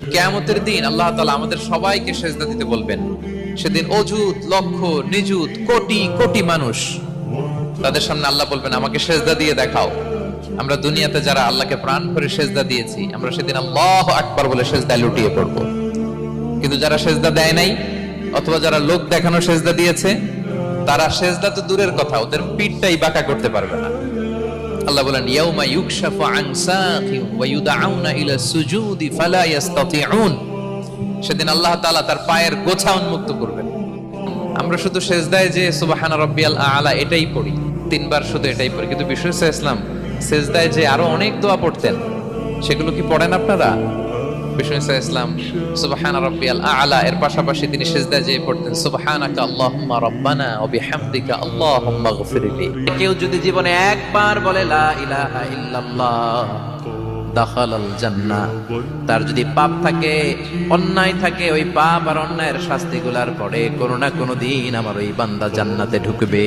কেয়ামতের দিন আল্লাহ তালা আমাদের সবাইকে সেজদা দিতে বলবেন। সেদিন অজুত লক্ষ, নিযুত, কোটি কোটি মানুষ তাদের সামনে আল্লাহ বলবেন, আমাকে সেজদা দিয়ে দেখাও। আমরা দুনিয়াতে যারা আল্লাহকে প্রাণ করে সেজদা দিয়েছি, আমরা সেদিন আল্লাহ আকবার বলে সেজদায় লুটিয়ে পড়ব। কিন্তু যারা সেজদা দেয় নাই, অথবা যারা লোক দেখানো সেজদা দিয়েছে, তারা সেজদা তো দূরের কথা, ওদের পিঠটাই বাঁকা করতে পারবে না। আল্লাহ বলেন, ইয়াউমা ইউকশাফু আন সাকিন ওয়া ইউদাউনা ইলা সুজুদি ফালা ইস্তাতিউন সেদিন আল্লাহ তাআলা তার পায়ের গোছা উন্মুক্ত করবেন। আমরা শুধু সেজদায় যে, সুবহান রাব্বিয়াল আলা এটাই পড়ি। তিনবার শুধু এটাই পড়ি। কিন্তু বিশ্ব ইসলাম, সেজদায় যে আরও অনেক দোয়া পড়তেন, সেগুলো কি পড়েন আপনারা? বিষ্ণু ইসলাম। সুবহান রাব্বিয়াল আলা। এর পাশাপাশি তিনি সেজদায় যে পড়তেন, সুবহানাকা আল্লাহুম্মা রাব্বানা ওয়া বিহামদিকা আল্লাহুম্মা গফিরলি কেউ যদি জীবনে একবার বলে লা ইলাহা ইল্লাল্লাহ, দাখালাল তার যদি পাপ থাকে, অন্যায় থাকে, ওই পাপ আর অন্যায়ের শাস্তিগুলার পরে কোনো না কোনো দিন আমার ওই বান্দা জান্নাতে ঢুকবে।